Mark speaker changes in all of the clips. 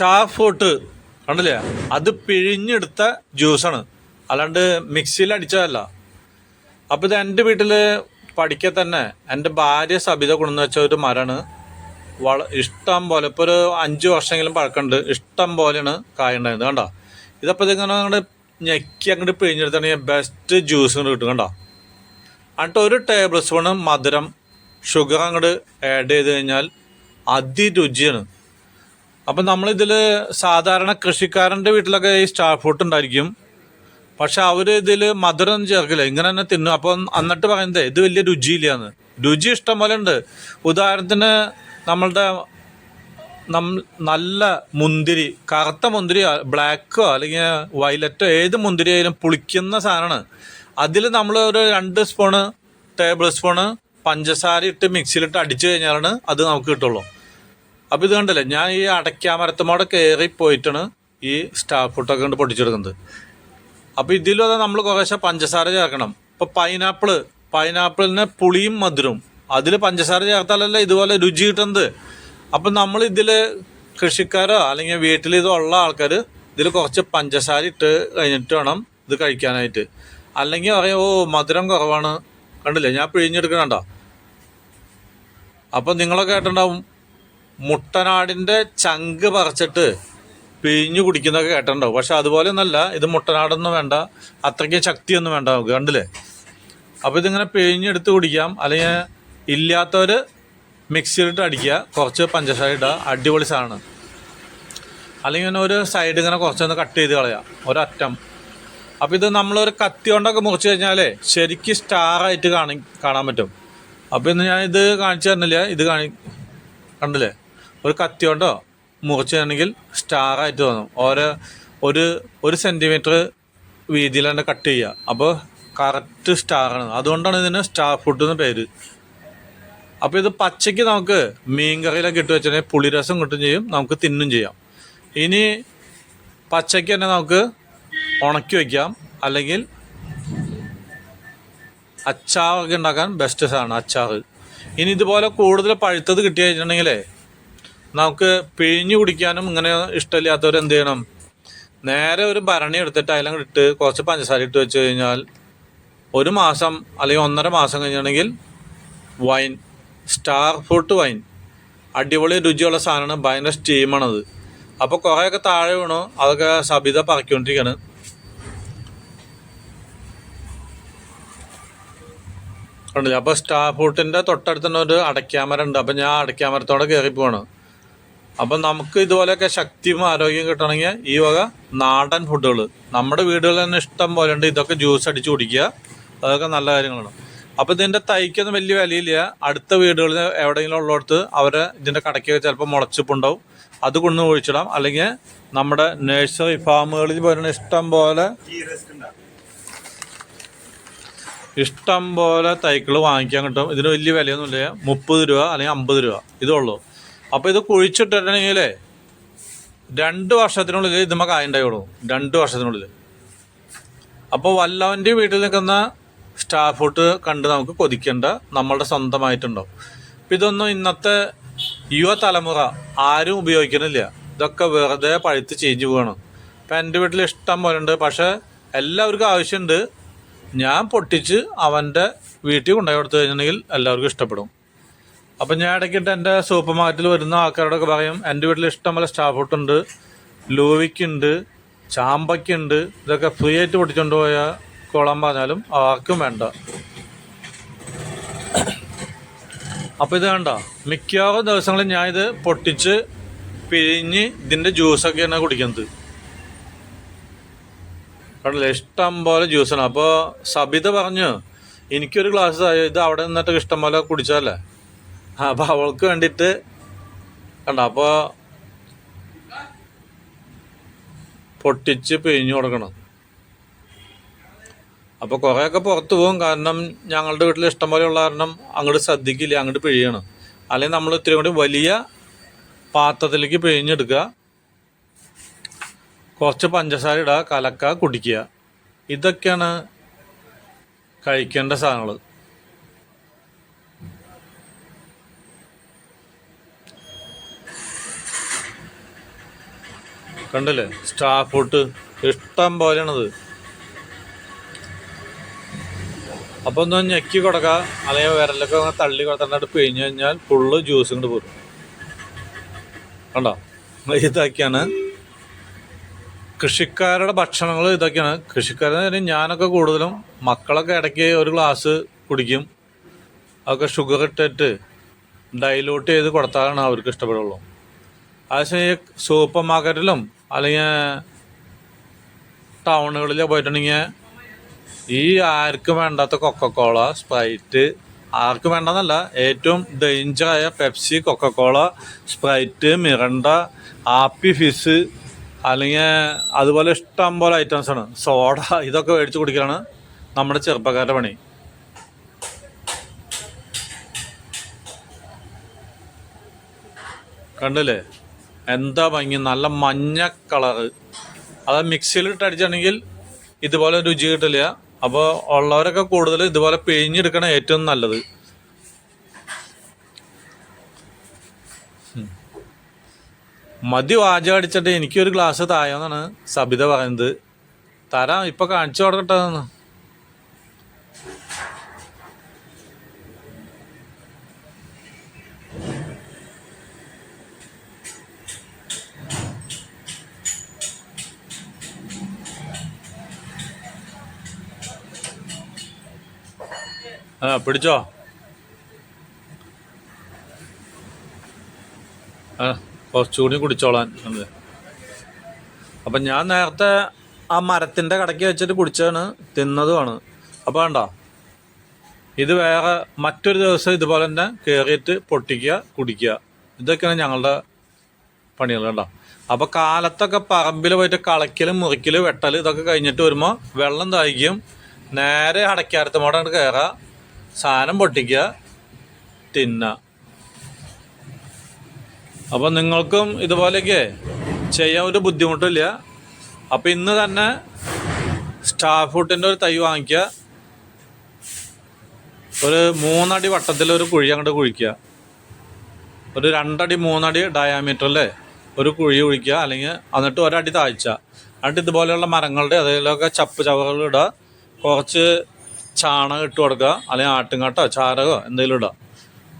Speaker 1: Star fruit കണ്ടില്ലേ? അത് പിഴിഞ്ഞെടുത്ത ജ്യൂസാണ്. അല്ലാണ്ട് മിക്സിയിൽ അടിച്ചതല്ല. അപ്പോൾ ഇത് എന്റെ വീട്ടിൽ പഠിക്കെ തന്നെ എന്റെ ഭാര്യ സബിത കൊണ്ടുവന്ന് വെച്ച ഒരു മരമാണ് വള ഇഷ്ടം പോലെ ഇപ്പോൾ ഒരു അഞ്ച് വർഷമെങ്കിലും പഴക്കമുണ്ട്. ഇഷ്ടം പോലെയാണ് കായ ഉണ്ടായിരുന്നത് കണ്ടോ? ഇതപ്പോൾ ഇതിങ്ങനെ അങ്ങോട്ട് ഞെക്കി അങ്ങോട്ട് പിഴിഞ്ഞെടുത്താണെങ്കിൽ ബെസ്റ്റ് ജ്യൂസ് കിട്ടും കണ്ടോ? എന്നിട്ട് ഒരു ടേബിൾ സ്പൂണ് മധുരം ഷുഗർ അങ്ങോട്ട് ആഡ് ചെയ്ത് കഴിഞ്ഞാൽ അതിരുചിയാണ്. അപ്പം നമ്മളിതിൽ സാധാരണ കൃഷിക്കാരന്റെ വീട്ടിലൊക്കെ ഈ സ്റ്റാർ ഫ്രൂട്ട് ഉണ്ടായിരിക്കും. പക്ഷെ അവർ ഇതിൽ മധുരം ചേർക്കില്ല. ഇങ്ങനെ തന്നെ തിന്നും. അപ്പം എന്നിട്ട് പറയുന്നത് ഇത് വലിയ രുചിയില്ലാന്ന്. രുചി ഇഷ്ടം പോലെ ഉണ്ട്. ഉദാഹരണത്തിന് നമ്മളുടെ നല്ല മുന്തിരി കറുത്ത മുന്തിരി ബ്ലാക്കോ അല്ലെങ്കിൽ വയലറ്റോ ഏത് മുന്തിരി ആയാലും പുളിക്കുന്ന സാധനമാണ്. അതിൽ നമ്മൾ ഒരു രണ്ട് സ്പൂണ് ടേബിൾ സ്പൂണ് പഞ്ചസാര ഇട്ട് മിക്സിയിലിട്ട് അടിച്ചു കഴിഞ്ഞാലാണ് അത് നമുക്ക് കിട്ടുള്ളൂ. അപ്പോൾ ഇത് കണ്ടല്ലേ ഞാൻ ഈ അടയ്ക്കാമരത്തുമോടെ കയറി പോയിട്ടാണ് ഈ സ്റ്റാഫ് ഫുട്ടൊക്കെ കൊണ്ട് പൊട്ടിച്ചെടുക്കുന്നത്. അപ്പോൾ ഇതിലും നമ്മൾ കുറേശ്ശെ പഞ്ചസാര ചേർക്കണം. ഇപ്പോൾ പൈനാപ്പിൾ പൈനാപ്പിളിന് പുളിയും മധുരവും. അതിൽ പഞ്ചസാര ചേർത്താലല്ലേ ഇതുപോലെ രുചി കിട്ടുന്നത്. അപ്പം നമ്മൾ ഇതിൽ കൃഷിക്കാരോ അല്ലെങ്കിൽ വീട്ടിൽ ഉള്ള ആൾക്കാർ ഇതിൽ കുറച്ച് പഞ്ചസാര ഇട്ട് കഴിഞ്ഞിട്ട് വേണം ഇത് കഴിക്കാനായിട്ട്. അല്ലെങ്കിൽ പറയും ഓ മധുരം കുറവാണ്. കണ്ടില്ലേ ഞാൻ പിഴിഞ്ഞെടുക്കണണ്ട അപ്പം നിങ്ങളൊക്കെ കേട്ടിട്ടുണ്ടാവും മുട്ടനാടിന്റെ ചങ്ക് പറിച്ചിട്ട് പിഴിഞ്ഞു കുടിക്കുന്നൊക്കെ കേട്ടിട്ടുണ്ടാവും. പക്ഷെ അതുപോലെ ഒന്നല്ല ഇത് മുട്ടനാടൊന്നും വേണ്ട അത്രയ്ക്ക് ശക്തിയൊന്നും വേണ്ട നമുക്ക് കണ്ടില്ലേ? അപ്പോൾ ഇതിങ്ങനെ പിഴിഞ്ഞെടുത്ത് കുടിക്കാം. അല്ലെങ്കിൽ ഇല്ലാത്തവർ മിക്സിയിലിട്ട് അടിക്കുക. കുറച്ച് പഞ്ചസാര ഇടുക. അടിപൊളി സാധനം അല്ലെങ്കിൽ ഇങ്ങനെ ഒരു സൈഡ് ഇങ്ങനെ കുറച്ചൊന്ന് കട്ട് ചെയ്ത് കളയാം. ഒരറ്റം. അപ്പോൾ ഇത് നമ്മളൊരു കത്തി കൊണ്ടൊക്കെ മുറിച്ച് കഴിഞ്ഞാലേ ശരിക്കും സ്റ്റാറായിട്ട് കാണി കാണാൻ പറ്റും. അപ്പോൾ ഇന്ന് ഞാൻ ഇത് കാണിച്ചു തരുന്നില്ല ഇത് കാണി കണ്ടില്ലേ? ഒരു കത്തി കൊണ്ടോ മുറിച്ചാണെങ്കിൽ സ്റ്റാറായിട്ട് തോന്നും. ഓരോ ഒരു ഒരു സെന്റിമീറ്റർ വീതിയിലാണ് കട്ട് ചെയ്യുക. അപ്പോൾ കറക്റ്റ് സ്റ്റാറാണ് അതുകൊണ്ടാണ് ഇതിന് സ്റ്റാർ ഫുഡ് എന്ന പേര്. അപ്പോൾ ഇത് പച്ചയ്ക്ക് നമുക്ക് മീൻ കറിയിലൊക്കെ ഇട്ട് വെച്ചാൽ പുളിരസം കിട്ടും ചെയ്യും നമുക്ക് തിന്നും ചെയ്യാം. ഇനി പച്ചയ്ക്ക് തന്നെ നമുക്ക് ഉണക്കി വയ്ക്കാം അല്ലെങ്കിൽ അച്ചാറൊക്കെ ഉണ്ടാക്കാൻ ബെസ്റ്റ് സാധനം അച്ചാറ്. ഇനി ഇതുപോലെ കൂടുതൽ പഴുത്തത് കിട്ടി കഴിഞ്ഞിട്ടുണ്ടെങ്കിലേ നമുക്ക് പിഴിഞ്ഞു കുടിക്കാനും ഇങ്ങനെ ഇഷ്ടമില്ലാത്തവർ എന്ത് ചെയ്യണം? നേരെ ഒരു ഭരണി എടുത്തിട്ട് അതിലും ഇട്ട് കുറച്ച് പഞ്ചസാര ഇട്ട് വെച്ച് കഴിഞ്ഞാൽ ഒരു മാസം അല്ലെങ്കിൽ ഒന്നര മാസം കഴിഞ്ഞാണെങ്കിൽ വൈൻ സ്റ്റാർ ഫ്രൂട്ട് വൈൻ അടിപൊളി രുചിയുള്ള സാധനമാണ്. ഭയങ്കര സ്റ്റീമാണത് അപ്പോൾ കുറേയൊക്കെ താഴെ വീണു. അതൊക്കെ സബിത പറക്കൊണ്ടിരിക്കുകയാണ് ഉണ്ടല്ലേ അപ്പോൾ സ്റ്റാർ ഫ്രൂട്ടിന്റെ തൊട്ടടുത്ത് തന്നെ ഒരു അടയ്ക്കാമര ഉണ്ട്. അപ്പോൾ ഞാൻ അടയ്ക്കാമരത്തോടെ കയറി പോവാണ് അപ്പം നമുക്ക് ഇതുപോലെയൊക്കെ ശക്തിയും ആരോഗ്യം കിട്ടണമെങ്കിൽ ഈ വക നാടൻ ഫുഡുകൾ നമ്മുടെ വീടുകളിൽ തന്നെ ഇഷ്ടം പോലെ ഉണ്ട്. ഇതൊക്കെ ജ്യൂസ് അടിച്ച് കുടിക്കുക. അതൊക്കെ നല്ല കാര്യങ്ങളാണ്. അപ്പോൾ ഇതിന്റെ തൈക്കൊന്നും വലിയ വിലയില്ല. അടുത്ത വീടുകളിൽ എവിടെയെങ്കിലും ഉള്ളിടത്ത് അവരെ ഇതിന്റെ കടയ്ക്കൊക്കെ ചിലപ്പോൾ മുളച്ചിപ്പുണ്ടാവും. അത് കൊണ്ട് ഒഴിച്ചിടാം. അല്ലെങ്കിൽ നമ്മുടെ നഴ്സറി ഫാമുകളിൽ പോലെ ഇഷ്ടം പോലെ ഇഷ്ടം പോലെ തൈക്കൾ വാങ്ങിക്കാൻ കിട്ടും. ഇതിന് വലിയ വിലയൊന്നുമില്ല. മുപ്പത് രൂപ അല്ലെങ്കിൽ അമ്പത് രൂപ. ഇതുള്ളൂ അപ്പോൾ ഇത് കുഴിച്ചിട്ടിട്ടുണ്ടെങ്കിൽ രണ്ട് വർഷത്തിനുള്ളിൽ ഇതുമ്മ ആയിണ്ടായുള്ളൂ. രണ്ട് വർഷത്തിനുള്ളിൽ. അപ്പോൾ വല്ലവന്റെ വീട്ടിൽ നിൽക്കുന്ന സ്റ്റാഫ് ഫുഡ് കണ്ട് നമുക്ക് കൊതിക്കേണ്ട നമ്മളുടെ സ്വന്തമായിട്ടുണ്ടാവും. അപ്പം ഇതൊന്നും ഇന്നത്തെ യുവതലമുറ ആരും ഉപയോഗിക്കണില്ല. ഇതൊക്കെ വെറുതെ പഴുത്ത് ചേഞ്ച് പോവാണ്. ഇപ്പം എന്റെ വീട്ടിൽ ഇഷ്ടം പോലെ ഉണ്ട് പക്ഷേ എല്ലാവർക്കും ആവശ്യമുണ്ട്. ഞാൻ പൊട്ടിച്ച് അവന്റെ വീട്ടിൽ കൊണ്ടുപോയി കൊടുത്തു കഴിഞ്ഞിട്ടുണ്ടെങ്കിൽ എല്ലാവർക്കും ഇഷ്ടപ്പെടും. അപ്പം ഞാൻ ഇടയ്ക്കിട്ട് എന്റെ സൂപ്പർ മാർക്കറ്റിൽ വരുന്ന ആൾക്കാരോടൊക്കെ പറയും എന്റെ വീട്ടിൽ ഇഷ്ടംപോലെ സ്റ്റാഫ് ഫുഡ് ഉണ്ട്. ലൂവിക്കുണ്ട് ചാമ്പയ്ക്കുണ്ട്. ഇതൊക്കെ ഫ്രീ ആയിട്ട് പൊട്ടിച്ചുകൊണ്ട് പോയ കൊള്ളാൻ പറഞ്ഞാലും ആർക്കും വേണ്ട. അപ്പോൾ ഇത് വേണ്ട മിക്കവാറും ദിവസങ്ങളിൽ ഞാൻ ഇത് പൊട്ടിച്ച് പിഴിഞ്ഞ് ഇതിന്റെ ഇതിന്റെ ജ്യൂസൊക്കെയാണ് കുടിക്കുന്നത്. കടല ഇഷ്ടം പോലെ ജ്യൂസാണ് അപ്പോൾ സബിത പറഞ്ഞു എനിക്കൊരു ഗ്ലാസ് ഇത് അവിടെ നിന്നിട്ട് ഇഷ്ടം പോലെ കുടിച്ചതല്ലേ അപ്പോൾ അവൾക്ക് വേണ്ടിയിട്ട് കണ്ട അപ്പോൾ പൊട്ടിച്ച് പിഴിഞ്ഞു കൊടുക്കണം. അപ്പോൾ കുറേയൊക്കെ പുറത്തു പോകും. കാരണം ഞങ്ങളുടെ വീട്ടിൽ ഇഷ്ടം പോലെ ഉള്ള കാരണം അങ്ങോട്ട് ശ്രദ്ധിക്കില്ല അങ്ങോട്ട് പിഴിയണം. അല്ലെങ്കിൽ നമ്മൾ ഇത്തിരി കൂടി വലിയ പാത്രത്തിലേക്ക് പിഴിഞ്ഞെടുക്കുക. കുറച്ച് പഞ്ചസാര ഇടുക കലക്കുക കുടിക്കുക. ഇതൊക്കെയാണ് കഴിക്കേണ്ട സാധനങ്ങൾ. കണ്ടില്ലേ? സ്റ്റാഫ് ഫുഡ് ഇഷ്ടം പോലെയാണത്. അപ്പോൾ ഒന്ന് ഞെക്കി കൊടുക്കുക അല്ലെങ്കിൽ വിരലൊക്കെ ഒന്ന് തള്ളി കൊടുത്തിട്ട് പിഴിഞ്ഞ് കഴിഞ്ഞാൽ ഫുള്ള് ജ്യൂസ് കൊണ്ട് പോരും. കണ്ടോ? ഇതൊക്കെയാണ് കൃഷിക്കാരുടെ ഭക്ഷണങ്ങൾ ഇതൊക്കെയാണ്. കൃഷിക്കാരെന്ന് പറഞ്ഞാൽ ഞാനൊക്കെ കൂടുതലും മക്കളൊക്കെ ഇടയ്ക്ക് ഒരു ഗ്ലാസ് കുടിക്കും. അതൊക്കെ ഷുഗർ ഇട്ടിട്ട് ഡൈലൂട്ട് ചെയ്ത് കൊടുത്താലാണ് അവർക്ക് ഇഷ്ടപ്പെടുള്ളൂ. അതേസമയം സൂപ്പർ മാർക്കറ്റിലും അല്ലെങ്കിൽ ടൗണുകളിൽ പോയിട്ടുണ്ടെങ്കിൽ ഈ ആർക്കും വേണ്ടാത്ത കൊക്കക്കോള സ്പ്രൈറ്റ് ആർക്കും വേണ്ടെന്നല്ല ഏറ്റവും ഡേഞ്ചറായ Pepsi Coca-Cola Sprite Mirinda Appy Fizz അല്ലെങ്കിൽ അതുപോലെ ഇഷ്ടം പോലെ ഐറ്റംസ് ആണ്. സോഡ ഇതൊക്കെ മേടിച്ച് കുടിക്കലാണ് നമ്മുടെ ചെറുപ്പക്കാരുടെ പണി. കണ്ടില്ലേ? എന്താ ഭംഗി? നല്ല മഞ്ഞ കളറ് അത് മിക്സിയിലിട്ട് അടിച്ചാണെങ്കിൽ ഇതുപോലെ രുചി കിട്ടില്ല. അപ്പോൾ ഉള്ളവരൊക്കെ കൂടുതൽ ഇതുപോലെ പിഴിഞ്ഞെടുക്കണ ഏറ്റവും നല്ലത്. മതി വാചകം അടിച്ചിട്ട് എനിക്കൊരു ഗ്ലാസ് തായോന്നാണ് സബിത പറയുന്നത്. തരാം ഇപ്പം കാണിച്ചു കൊടുക്കട്ടെ ആ പിടിച്ചോ. ആ കുറച്ചുകൂടി കുടിച്ചോളാൻ. അതെ. അപ്പം ഞാൻ നേരത്തെ ആ മരത്തിന്റെ കടയ്ക്ക് വെച്ചിട്ട് കുടിച്ചാണ് തിന്നതുമാണ്. അപ്പോൾ വേണ്ട ഇത് വേറെ മറ്റൊരു ദിവസം ഇതുപോലെ തന്നെ കയറിയിട്ട് പൊട്ടിക്കുക കുടിക്കുക. ഇതൊക്കെയാണ് ഞങ്ങളുടെ പണികൾ കേട്ടോ അപ്പോൾ കാലത്തൊക്കെ പറമ്പിൽ പോയിട്ട് കളയ്ക്കലും മുറിക്കലും വെട്ടൽ ഇതൊക്കെ കഴിഞ്ഞിട്ട് വരുമ്പോൾ വെള്ളം തായിക്കും നേരെ അടയ്ക്കാരത്തുമോടെ കയറുക സാധനം പൊട്ടിക്കുക. തിന്ന. അപ്പം നിങ്ങൾക്കും ഇതുപോലെയൊക്കെ ചെയ്യാൻ ഒരു ബുദ്ധിമുട്ടില്ല. അപ്പം ഇന്ന് തന്നെ സ്റ്റാർ ഫ്രൂട്ടിന്റെ ഒരു തൈ വാങ്ങിക്കുക. ഒരു മൂന്നടി വട്ടത്തിൽ ഒരു കുഴി അങ്ങോട്ട് കുഴിക്കുക. ഒരു രണ്ടടി മൂന്നടി ഡയാമീറ്ററിൽ ഒരു കുഴി കുഴിക്കുക. അല്ലെങ്കിൽ എന്നിട്ട് ഒരടി താഴ്ച എന്നിട്ട് ഇതുപോലെയുള്ള മരങ്ങളുടെ അതിലൊക്കെ ചപ്പ് ചവറുകൾ ഇടുക. കുറച്ച് ചാണകം ഇട്ട് കൊടുക്കുക അല്ലെങ്കിൽ ആട്ടുംകാട്ടോ ചാരകോ എന്തെങ്കിലും ഇടുക.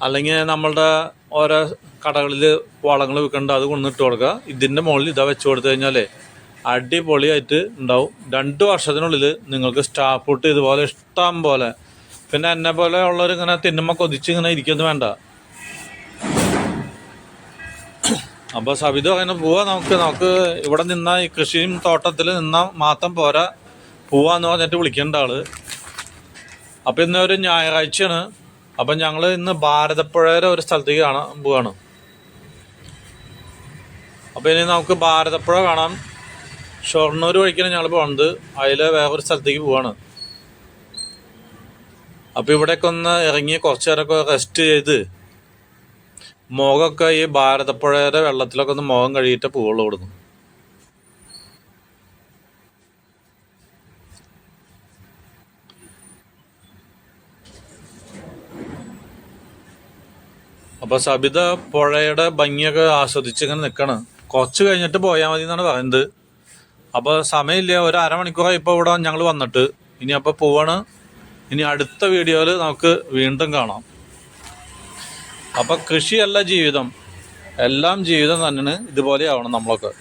Speaker 1: അല്ലെങ്കിൽ നമ്മളുടെ ഓരോ കടകളിൽ വളങ്ങൾ വിൽക്കേണ്ട അത് കൊണ്ടിട്ട് കൊടുക്കുക. ഇതിന്റെ മുകളിൽ ഇതാ വെച്ച് കൊടുത്തു കഴിഞ്ഞാൽ അടിപൊളിയായിട്ട് ഉണ്ടാവും. രണ്ട് വർഷത്തിനുള്ളിൽ നിങ്ങൾക്ക് സ്റ്റാഫ് ഫ്രൂട്ട് ഇതുപോലെ ഇഷ്ടം പോലെ. പിന്നെ എന്നെ പോലെ ഉള്ളവർ ഇങ്ങനെ തിന്നുമ്പോൾ കൊതിച്ച് ഇങ്ങനെ ഇരിക്കുന്നു വേണ്ട. അപ്പോൾ സബിത അങ്ങനെ പോവാ നമുക്ക്. നമുക്ക് ഇവിടെ നിന്നാൽ ഈ കൃഷിയും തോട്ടത്തിൽ നിന്നാൽ മാത്രം പോരാ. പോവാന്ന് പറഞ്ഞിട്ട് വിളിക്കേണ്ട ആൾ. അപ്പം ഇന്ന് ഒരു ഞായറാഴ്ചയാണ്. അപ്പം ഞങ്ങൾ ഇന്ന് ഭാരതപ്പുഴയുടെ ഒരു സ്ഥലത്തേക്ക് കാണാൻ പോവാണ്. അപ്പം ഇനി നമുക്ക് ഭാരതപ്പുഴ കാണാം. ഷൊർണൂർ വഴിക്കാണ് ഞങ്ങൾ പോകുന്നത് അതിൽ വേറൊരു സ്ഥലത്തേക്ക് പോവാണ്. അപ്പം ഇവിടെയൊക്കെ ഒന്ന് ഇറങ്ങി കുറച്ച് നേരമൊക്കെ റെസ്റ്റ് ചെയ്ത് മുഖമൊക്കെ ഈ ഭാരതപ്പുഴയുടെ വെള്ളത്തിലൊക്കെ ഒന്ന് മുഖം കഴുകിയിട്ട് പോവുള്ളൂ ഇവിടുന്ന്. അപ്പൊ സബിത പുഴയുടെ ഭംഗിയൊക്കെ ആസ്വദിച്ച് ഇങ്ങനെ നിൽക്കണം കുറച്ച് കഴിഞ്ഞിട്ട് പോയാൽ മതി എന്നാണ് പറയുന്നത്. അപ്പോൾ സമയമില്ല ഒരു അരമണിക്കൂറായി ഇപ്പോൾ ഇവിടെ ഞങ്ങൾ വന്നിട്ട്. ഇനി അപ്പോൾ പോവാണ്. ഇനി അടുത്ത വീഡിയോയിൽ നമുക്ക് വീണ്ടും കാണാം. അപ്പൊ കൃഷിയല്ല ജീവിതം. എല്ലാം ജീവിതം തന്നെയാണ് ഇതുപോലെ ആവണം നമ്മളൊക്കെ.